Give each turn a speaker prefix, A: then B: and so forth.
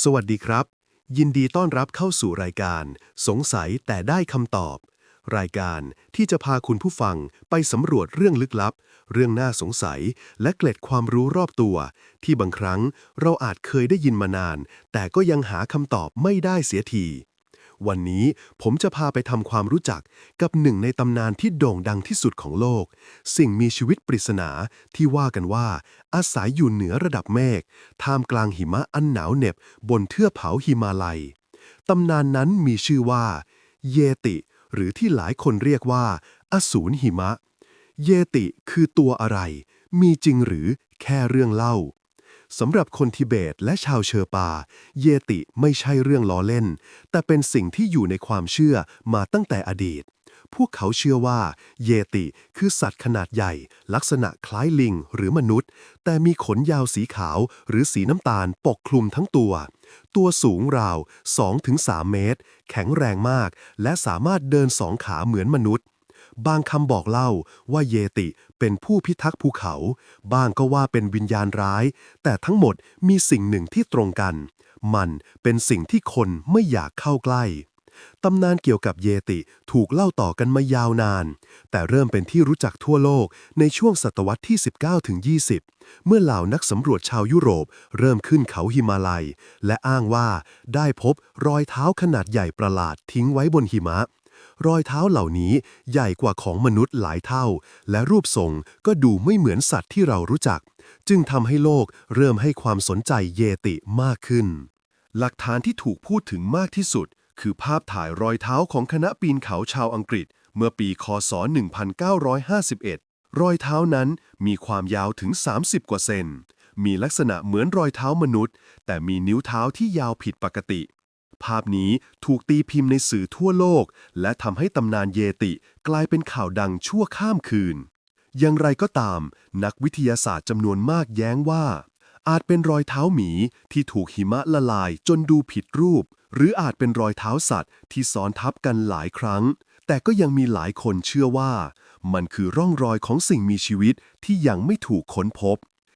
A: สวัสดีครับ ยินดีต้อนรับเข้าสู่รายการ สงสัยแต่ได้คำตอบ รายการที่จะพาคุณผู้ฟังไปสำรวจเรื่องลึกลับ เรื่องน่าสงสัย และเกล็ดความรู้รอบตัว ที่บางครั้งเราอาจเคยได้ยินมานาน แต่ก็ยังหาคำตอบไม่ได้เสียที วันนี้ผมจะพาไปทำความรู้จักกับหนึ่งในตำนานที่โด่งดังที่สุดของโลก สิ่งมีชีวิตปริศนาที่ว่ากันว่า อาศัยอยู่เหนือระดับเมฆท่ามกลางหิมะอันหนาวเหน็บบนเทือกเขาหิมาลัย ตำนานนั้นมีชื่อว่า เยติ หรือที่หลายคนเรียกว่า อสูรหิมะ เยติคือตัวอะไร มีจริงหรือแค่เรื่องเล่า สำหรับคนทิเบตและชาวเชอปา เยติไม่ใช่เรื่องล้อเล่น แต่เป็นสิ่งที่อยู่ในความเชื่อมาตั้งแต่อดีต พวกเขาเชื่อว่า เยติคือสัตว์ขนาดใหญ่ ลักษณะคล้ายลิงหรือมนุษย์ แต่มีขนยาวสีขาวหรือสีน้ำตาลปกคลุมทั้งตัว ตัวสูงราว 2-3 เมตร แข็งแรงมาก และสามารถเดินสองขาเหมือนมนุษย์ บางคำบอกเล่าว่าเยติเป็นผู้พิทักษ์ภูเขา บางก็ว่าเป็นวิญญาณร้าย แต่ทั้งหมดมีสิ่งหนึ่งที่ตรงกัน มันเป็นสิ่งที่คนไม่อยากเข้าใกล้ตำนานเกี่ยวกับเยติถูกเล่าต่อกันมายาวนาน แต่เริ่มเป็นที่รู้จักทั่วโลกในช่วงศตวรรษที่ 19ถึง20 เมื่อเหล่านักสำรวจชาวยุโรป เริ่มขึ้นเขาหิมาลัย และอ้างว่าได้พบรอยเท้าขนาดใหญ่ประหลาดทิ้งไว้บนหิมะ รอยเท้าเหล่านี้ใหญ่กว่าของมนุษย์หลายเท่า และรูปทรงก็ดูไม่เหมือนสัตว์ที่เรารู้จัก จึงทำให้โลกเริ่มให้ความสนใจเยติมากขึ้น หลักฐานที่ถูกพูดถึงมากที่สุด คือภาพถ่ายรอยเท้าของคณะปีนเขาชาวอังกฤษ เมื่อปีคศ 1951 รอยเท้านั้นมีความยาวถึง 30 กว่าเซนมีลักษณะเหมือนรอยเท้ามนุษย์ แต่มีนิ้วเท้าที่ยาวผิดปกติ ภาพนี้ถูกตีพิมพ์ในสื่อทั่วโลก และทำให้ตำนานเยติกลายเป็นข่าวดังชั่วข้ามคืน อย่างไรก็ตาม นักวิทยาศาสตร์จำนวนมากแย้งว่า อาจเป็นรอยเท้าหมีที่ถูกหิมะละลายจนดูผิดรูป หรืออาจเป็นรอยเท้าสัตว์ที่ซ้อนทับกันหลายครั้ง แต่ก็ยังมีหลายคนเชื่อว่า มันคือร่องรอยของสิ่งมีชีวิตที่ยังไม่ถูกค้นพบ